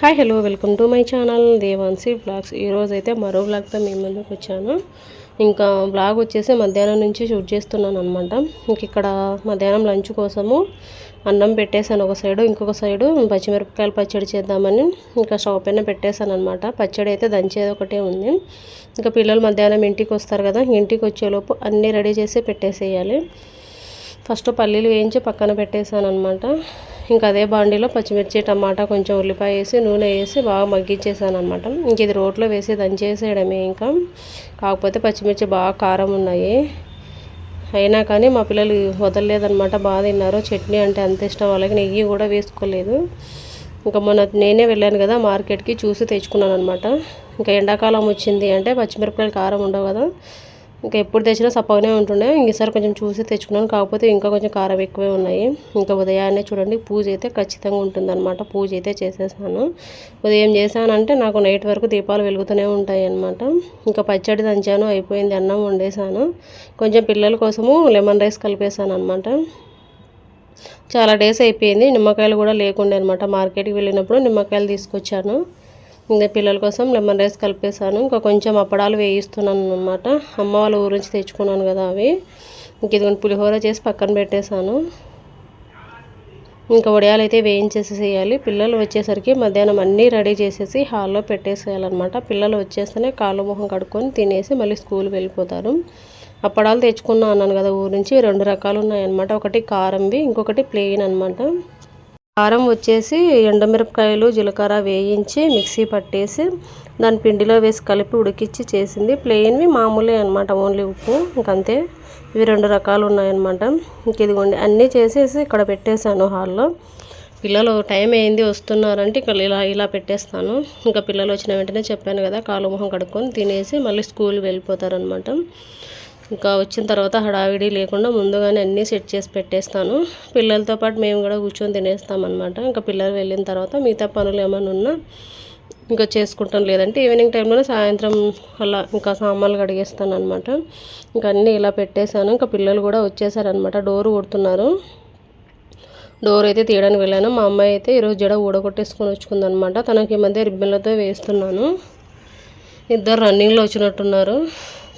Hi hello welcome to my channel Devanshi blogs. ఈరోజు అయితే మరో బ్లాగ్తో మీ ముందుకు వచ్చాను. ఇంకా బ్లాగ్ వచ్చేసి మధ్యాహ్నం నుంచి షూట్ చేస్తున్నాను అనమాట ఇంక ఇక్కడ మధ్యాహ్నం లంచ్ కోసము అన్నం పెట్టేశాను ఒక సైడు ఇంకొక సైడు పచ్చిమిరపకాయలు పచ్చడి చేద్దామని ఇంకా స్టవ్ పైన పెట్టేశాను అనమాట పచ్చడి అయితే దంచేది ఒకటే ఉంది. ఇంకా పిల్లలు మధ్యాహ్నం ఇంటికి వస్తారు కదా ఇంటికి వచ్చేలోపు అన్నీ రెడీ చేసి పెట్టేసేయాలి. ఫస్ట్ పల్లీలు వేయించి పక్కన పెట్టేశాను అనమాట ఇంకా అదే బాండీలో పచ్చిమిర్చి టమాటా కొంచెం ఉల్లిపాయ వేసి నూనె వేసి బాగా మగ్గించేసాను అనమాట ఇంక ఇది రోట్లో వేసి దంచేసేయడమే ఇంకా. కాకపోతే పచ్చిమిర్చి బాగా కారం ఉన్నాయి. అయినా కానీ మా పిల్లలు వదలలేదనమాట బాగా తిన్నారు. చట్నీ అంటే అంత ఇష్టం వాళ్ళకి నెయ్యి కూడా వేసుకోలేదు. ఇంకా మొన్న నేనే వెళ్ళాను కదా మార్కెట్కి చూసి తెచ్చుకున్నాను అనమాట ఇంకా ఎండాకాలం వచ్చింది అంటే పచ్చిమిరపకాయలు కారం ఉండవు కదా. ఇంకా ఎప్పుడు తెచ్చినా సప్పగానే ఉంటుండే. ఇంకసారి కొంచెం చూసి తెచ్చుకున్నాను. కాకపోతే ఇంకా కొంచెం కారం ఎక్కువే ఉన్నాయి. ఇంకా ఉదయాన్నే చూడండి పూజ అయితే ఖచ్చితంగా ఉంటుందన్నమాట. పూజ అయితే చేసేసాను. ఉదయం చేశానంటే నాకు నైట్ వరకు దీపాలు వెలుగుతూనే ఉంటాయి అనమాట ఇంకా పచ్చడి దంచాను అయిపోయింది అన్నం వండేసాను కొంచెం పిల్లల కోసము లెమన్ రైస్ కలిపేసాను అనమాట చాలా డేస్ అయిపోయింది. నిమ్మకాయలు కూడా లేకుండే అనమాట మార్కెట్కి వెళ్ళినప్పుడు నిమ్మకాయలు తీసుకొచ్చాను. ఇంకా పిల్లల కోసం లెమన్ రైస్ కలిపేసాను ఇంకా కొంచెం అప్పడాలు వేయిస్తున్నాను అనమాట అమ్మ వాళ్ళ ఊరు నుంచి తెచ్చుకున్నాను కదా అవి. ఇంక ఇదిగోండి పులిహోర చేసి పక్కన పెట్టేశాను. ఇంకా వడియాలు అయితే వేయించేసేయాలి పిల్లలు వచ్చేసరికి మధ్యాహ్నం అన్నీ రెడీ చేసేసి హాల్లో పెట్టేసేయాలన్నమాట. పిల్లలు వచ్చేస్తేనే కాళ్ళు మొహం కడుక్కొని తినేసి మళ్ళీ స్కూల్ వెళ్ళిపోతారు. అప్పడాలు తెచ్చుకున్నా అన్నాను కదా ఊరు నుంచి. రెండు రకాలు ఉన్నాయన్నమాట. ఒకటి కారంవి ఇంకొకటి ప్లెయిన్ అనమాట కారం వచ్చేసి ఎండమిరపకాయలు జీలకర్ర వేయించి మిక్సీ పట్టేసి దాని పిండిలో వేసి కలిపి ఉడికిచ్చి చేసింది. ప్లెయిన్వి మామూలే అనమాట ఓన్లీ ఉప్పు ఇంకంతే. ఇవి రెండు రకాలు ఉన్నాయన్నమాట. ఇంక ఇదిగోండి అన్నీ చేసేసి ఇక్కడ పెట్టేశాను హాల్లో. పిల్లలు టైం అయింది వస్తున్నారంటే ఇక్కడ ఇలా ఇలా పెట్టేస్తాను. ఇంకా పిల్లలు వచ్చిన వెంటనే చెప్పాను కదా కాలు మొహం కడుక్కొని తినేసి మళ్ళీ స్కూల్ వెళ్ళిపోతారనమాట ఇంకా వచ్చిన తర్వాత హడావిడి లేకుండా ముందుగానే అన్నీ సెట్ చేసి పెట్టేస్తాను. పిల్లలతో పాటు మేము కూడా కూర్చొని తినేస్తామన్నమాట ఇంకా పిల్లలు వెళ్ళిన తర్వాత మిగతా పనులు ఏమైనా ఉన్నా ఇంకా చేసుకుంటాం లేదంటే ఈవినింగ్ టైంలోనే సాయంత్రం అలా ఇంకా సామాన్లు కడిగేస్తాను అనమాట ఇంకా అన్నీ ఇలా పెట్టేశాను. ఇంకా పిల్లలు కూడా వచ్చేసారనమాట డోర్ కొడుతున్నారు డోర్ అయితే తీయడానికి వెళ్ళాను. మా అమ్మాయి అయితే ఈరోజు జడ ఊడగొట్టేసుకొని వచ్చుకుందనమాట తనకి ఈ మధ్య రిబ్బన్లతో వేస్తున్నాను. ఇద్దరు రన్నింగ్లో వచ్చినట్టున్నారు.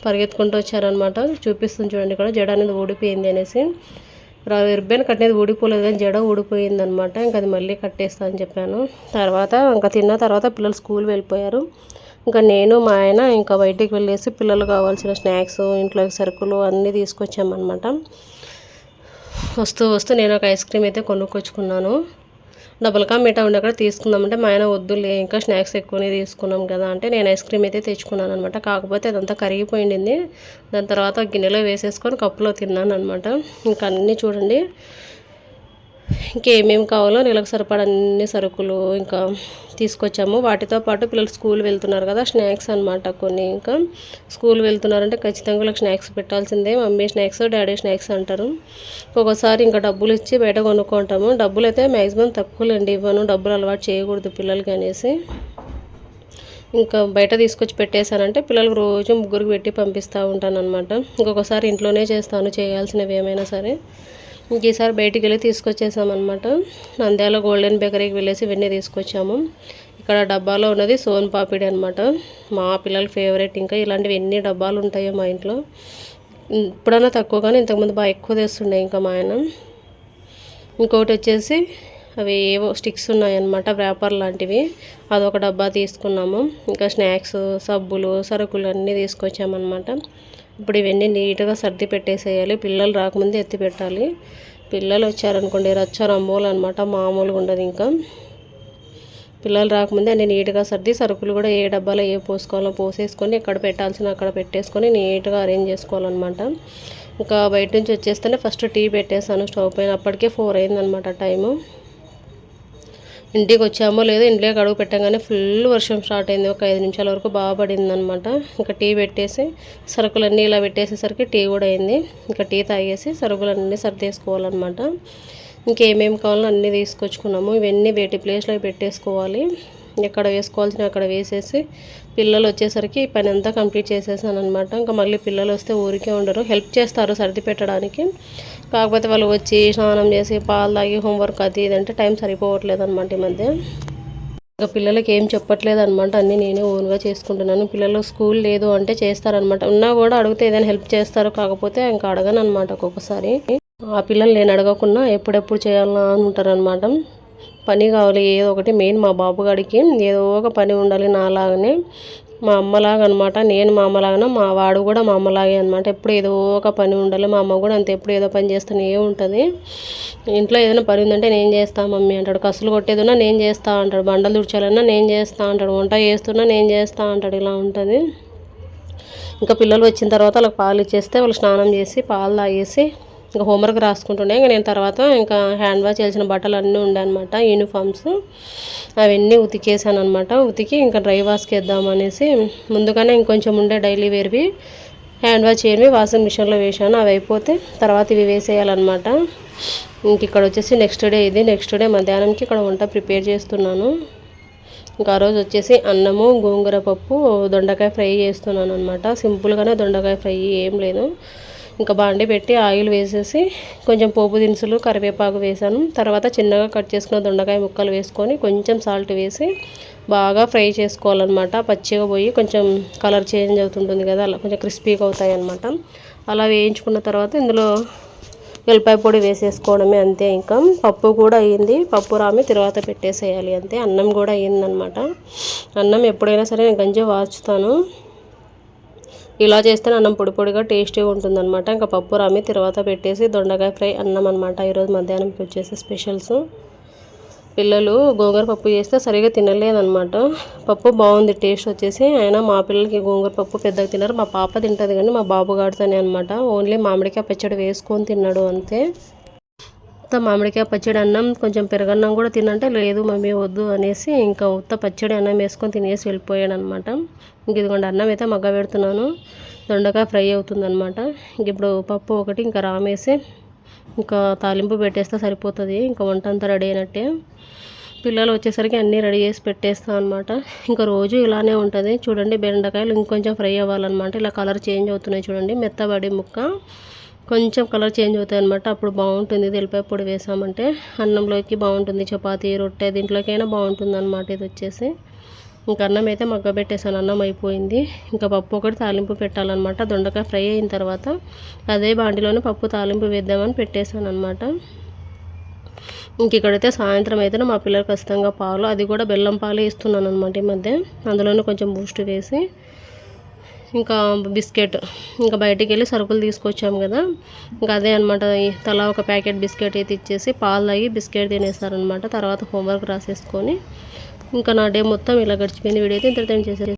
పరిగెత్తుకుంటూ వచ్చారనమాట చూపిస్తుంది చూడండి ఇక్కడ జడ అనేది ఊడిపోయింది అనేసి. రిబ్బన్ కట్టేది ఊడిపోలేదు కానీ జడ ఊడిపోయింది అనమాట ఇంకా అది మళ్ళీ కట్టేస్తా అని చెప్పాను. తర్వాత ఇంకా తిన్న తర్వాత పిల్లలు స్కూల్ వెళ్ళిపోయారు. ఇంకా నేను మా ఆయన ఇంకా బయటికి వెళ్ళేసి పిల్లలు కావాల్సిన స్నాక్స్ ఇంట్లో సరుకులు అన్నీ తీసుకొచ్చామన్నమాట. వస్తూ వస్తూ నేను ఒక ఐస్ క్రీమ్ అయితే కొనుక్కొచ్చుకున్నాను. డబుల్ కా మీఠా ఉండి అక్కడ తీసుకుందామంటే మా ఆయన వద్దులే ఇంకా స్నాక్స్ ఎక్కువనే తీసుకున్నాం కదా అంటే నేను ఐస్ క్రీమ్ అయితే తెచ్చుకున్నాను అనమాట కాకపోతే అదంతా కరిగిపోయింది. దాని తర్వాత గిన్నెలో వేసేసుకొని కప్పులో తిన్నాను అనమాట ఇంకా అన్నీ చూడండి. ఇంకేమేమి కావాలో నెలకు సరిపడా అన్ని సరుకులు ఇంకా తీసుకొచ్చాము. వాటితో పాటు పిల్లలు స్కూల్ వెళ్తున్నారు కదా స్నాక్స్ అనమాట కొన్ని ఇంకా. స్కూల్ వెళ్తున్నారంటే ఖచ్చితంగా వాళ్ళకి స్నాక్స్ పెట్టాల్సిందే. మమ్మీ స్నాక్స్ డాడీ స్నాక్స్ అంటారు. ఒక్కొక్కసారి ఇంకా డబ్బులు ఇచ్చి బయట కొనుక్కుంటాము. డబ్బులు అయితే మ్యాక్సిమం తక్కువలేండి ఇవ్వను. డబ్బులు అలవాటు చేయకూడదు పిల్లలకి అనేసి. ఇంకా బయట తీసుకొచ్చి పెట్టేశానంటే పిల్లలకు రోజు ముగ్గురికి పెట్టి పంపిస్తూ ఉంటాను అనమాట ఇంకొకసారి ఇంట్లోనే చేస్తాను చేయాల్సినవి ఏమైనా సరే. ఇంక ఈసారి బయటికి వెళ్ళి తీసుకొచ్చేసామన్నమాట. నంద్యాల గోల్డెన్ బేకరీకి వెళ్ళేసి ఇవన్నీ తీసుకొచ్చాము. ఇక్కడ డబ్బాలో ఉన్నది సోన్ పాపిడి అనమాట మా పిల్లల ఫేవరెట్ ఇంకా ఇలాంటివి ఎన్ని డబ్బాలు ఉంటాయో మా ఇంట్లో. ఇప్పుడన్నా తక్కువ కానీ ఇంతకుముందు బాగా ఎక్కువ తెస్తుండే ఇంకా మా ఆయన. ఇంకొకటి వచ్చేసి అవి ఏవో స్టిక్స్ ఉన్నాయన్నమాట వ్యాపార్ లాంటివి. అదొక డబ్బా తీసుకున్నాము. ఇంకా స్నాక్స్ సబ్బులు సరుకులు అన్నీ తీసుకొచ్చామన్నమాట. ఇప్పుడు ఇవన్నీ నీట్గా సర్ది పెట్టేసేయాలి. పిల్లలు రాకముందే ఎత్తి పెట్టాలి. పిల్లలు వచ్చారనుకోండి రచ్చ రంబోలు అనమాట మామూలుగా ఉండదు ఇంకా. పిల్లలు రాకముందే అన్ని నీట్గా సర్ది సరుకులు కూడా ఏ డబ్బాలో ఏ పోసుకోవాలో పోసేసుకొని ఎక్కడ పెట్టాల్సిన అక్కడ పెట్టేసుకొని నీట్గా అరేంజ్ చేసుకోవాలన్నమాట ఇంకా బయట నుంచి వచ్చేస్తేనే ఫస్ట్ టీ పెట్టేసాను స్టవ్ పైన అప్పటికే ఫోర్ అయిందనమాట టైము. ఇంటికి వచ్చామో లేదో ఇంట్లోకి అడుగు పెట్టగానే ఫుల్ వర్షం స్టార్ట్ అయింది. ఒక ఐదు నిమిషాల వరకు బాగా పడింది అనమాట ఇంకా టీ పెట్టేసి సరుకులన్నీ ఇలా పెట్టేసేసరికి టీ కూడా అయింది. ఇంకా టీ తాగేసి సరుకులన్నీ సర్దేసుకోవాలన్నమాట. ఇంకేమేమి కావాలో అన్నీ తీసుకొచ్చుకున్నాము. ఇవన్నీ వేటి ప్లేస్లో పెట్టేసుకోవాలి. ఎక్కడ వేసుకోవాల్సిన అక్కడ వేసేసి పిల్లలు వచ్చేసరికి పని అంతా కంప్లీట్ చేసేసాను అనమాట ఇంకా మళ్ళీ పిల్లలు వస్తే ఊరికే ఉండరు. హెల్ప్ చేస్తారు సర్ది పెట్టడానికి. కాకపోతే వాళ్ళు వచ్చి స్నానం చేసి పాలు తాగి హోంవర్క్ అది ఇదంటే టైం సరిపోవట్లేదు అనమాట ఈ మధ్య. ఇంకా పిల్లలకి ఏం చెప్పట్లేదు అనమాట అన్నీ నేనే ఓన్గా చేసుకుంటున్నాను. పిల్లలు స్కూల్ లేదు అంటే చేస్తారనమాట ఉన్నా కూడా అడిగితే ఏదైనా హెల్ప్ చేస్తారు కాకపోతే ఇంకా అడగను అనమాట ఒక్కొక్కసారి. ఆ పిల్లలు నేను అడగకుండా ఎప్పుడెప్పుడు చేయాలని ఉంటారనమాట పని కావాలి ఏదో ఒకటి మెయిన్ మా బాబుగాడికి ఏదో ఒక పని ఉండాలి నాలాగానే. మా అమ్మలాగా అనమాట నేను మా అమ్మలాగా మా వాడు కూడా మా అమ్మలాగే అనమాట. ఎప్పుడు ఏదో ఒక పని ఉండాలి మా అమ్మ కూడా అంతే. ఎప్పుడు ఏదో పని చేస్తూనే ఉంటుంది. ఇంట్లో ఏదైనా పని ఉందంటే నేను చేస్తా మమ్మీ అంటాడు. కసులు కొట్టేదిన్నా నేను చేస్తా అంటాడు. బండలు దుడిచాలన్నా నేను చేస్తా అంటాడు. వంట చేస్తున్నా నేను చేస్తా అంటాడు. ఇలా ఉంటుంది. ఇంకా పిల్లలు వచ్చిన తర్వాత వాళ్ళకి పాలు ఇచ్చేస్తే వాళ్ళు స్నానం చేసి పాలు తాగేసి ఇంకా హోంవర్క్ రాసుకుంటుండే. ఇంకా నేను తర్వాత ఇంకా హ్యాండ్ వాష్ చేసిన బట్టలు అన్నీ ఉండే అనమాట యూనిఫామ్స్ అవన్నీ ఉతికేసాను అనమాట ఉతికి ఇంకా డ్రై వాష్కి వేద్దామనేసి ముందుగానే ఇంకొంచెం ఉండే డైలీ వేర్వి హ్యాండ్ వాష్ చేయవి వాషింగ్ మిషన్లో వేసాను అవి అయిపోతే తర్వాత ఇవి వేసేయాలన్నమాట. ఇంక ఇక్కడ వచ్చేసి నెక్స్ట్ డే ఇది. నెక్స్ట్ డే మధ్యాహ్నంకి ఇక్కడ వంట ప్రిపేర్ చేస్తున్నాను. ఇంకా ఆ రోజు వచ్చేసి అన్నము గోంగూర పప్పు దొండకాయ ఫ్రై చేస్తున్నాను అనమాట సింపుల్గానే దొండకాయ ఫ్రై ఏం లేదు. ఇంకా బాండి పెట్టి ఆయిల్ వేసేసి కొంచెం పోపు దినుసులు కరివేపాకు వేసాను. తర్వాత చిన్నగా కట్ చేసుకున్న దొండకాయ ముక్కలు వేసుకొని కొంచెం సాల్ట్ వేసి బాగా ఫ్రై చేసుకోవాలన్నమాట. పచ్చిగా పోయి కొంచెం కలర్ చేంజ్ అవుతుంటుంది కదా అలా కొంచెం క్రిస్పీగా అవుతాయి అనమాట అలా వేయించుకున్న తర్వాత ఇందులో వెల్లిపాయ పొడి వేసేసుకోవడమే అంతే ఇంకా. పప్పు కూడా అయ్యింది పప్పు రామి తర్వాత పెట్టేసేయాలి అంతే. అన్నం కూడా అయ్యిందనమాట అన్నం ఎప్పుడైనా సరే నేను గంజి వాచుతాను ఇలా చేస్తే అన్నం పొడి పొడిగా టేస్టీగా ఉంటుందన్నమాట. ఇంకా పప్పు రామి తర్వాత పెట్టేసి దొండకాయ ఫ్రై అన్నం అనమాట ఈరోజు మధ్యాహ్నంకి వచ్చేసి స్పెషల్స్. పిల్లలు గోంగూర పప్పు చేస్తే సరిగా తినలేదనమాట పప్పు బాగుంది టేస్ట్ వచ్చేసి. అయినా మా పిల్లలకి గోంగూర పప్పు పెద్దగా తినరు. మా పాప తింటుంది కానీ మా బాబు గాడుతానే అనమాట ఓన్లీ మామిడికాయ పచ్చడి వేసుకొని తిన్నాడు అంతే. ఉత్త మామిడికాయ పచ్చడి అన్నం కొంచెం పెరగన్నం కూడా తినంటే లేదు మమ్మీ వద్దు అనేసి ఇంకా ఉత్త పచ్చడి అన్నం వేసుకొని తినేసి వెళ్ళిపోయాడు అనమాట ఇంక ఇదిగోండి అన్నం అయితే మగ్గ పెడుతున్నాను. దొండకాయ ఫ్రై అవుతుందన్నమాట ఇంక ఇప్పుడు పప్పు ఒకటి ఇంకా రామేసి ఇంకా తాలింపు పెట్టేస్తే సరిపోతుంది. ఇంకా వంట అంతా రెడీ అయినట్టే. పిల్లలు వచ్చేసరికి అన్నీ రెడీ చేసి పెట్టేస్తాం అనమాట. ఇంకా రోజు ఇలానే ఉంటుంది. చూడండి బెండకాయలు ఇంకొంచెం ఫ్రై అవ్వాలన్నమాట. ఇలా కలర్ చేంజ్ అవుతున్నాయి చూడండి మెత్తబడి ముక్క. కొంచెం కలర్ చేంజ్ అవుతాయి అనమాట అప్పుడు బాగుంటుంది. తెలిపాయి పొడి వేసామంటే అన్నంలోకి బాగుంటుంది. చపాతీ రొట్టె దీంట్లోకైనా బాగుంటుంది అనమాట ఇది వచ్చేసి. ఇంకా అన్నం అయితే మగ్గబెట్టేసాను. అన్నం అయిపోయింది. ఇంకా పప్పు ఒకటి తాలింపు పెట్టాలన్నమాట. దొండకాయ ఫ్రై అయిన తర్వాత అదే బాండిలోనే పప్పు తాలింపు వేద్దామని పెట్టేశాను అనమాట ఇంక ఇక్కడైతే సాయంత్రం అయితే మా పిల్లలు ఖచ్చితంగా పాలు అది కూడా బెల్లం పాలు ఇస్తున్నాను అనమాట ఈ మధ్య. అందులోనే కొంచెం బూస్ట్ వేసి ఇంకా బిస్కెట్ ఇంకా బయటికి వెళ్ళి సరుకులు తీసుకొచ్చాము కదా. ఇంకా అదే అనమాట తలా ఒక ప్యాకెట్ బిస్కెట్ అయితే ఇచ్చేసి పాలు తాగి బిస్కెట్ తినేస్తారనమాట తర్వాత హోంవర్క్ రాసేసుకొని ఇంకా నా డే మొత్తం ఇలా గడిచిపోయింది. వీడియో అయితే ఇంతటితో చేసేది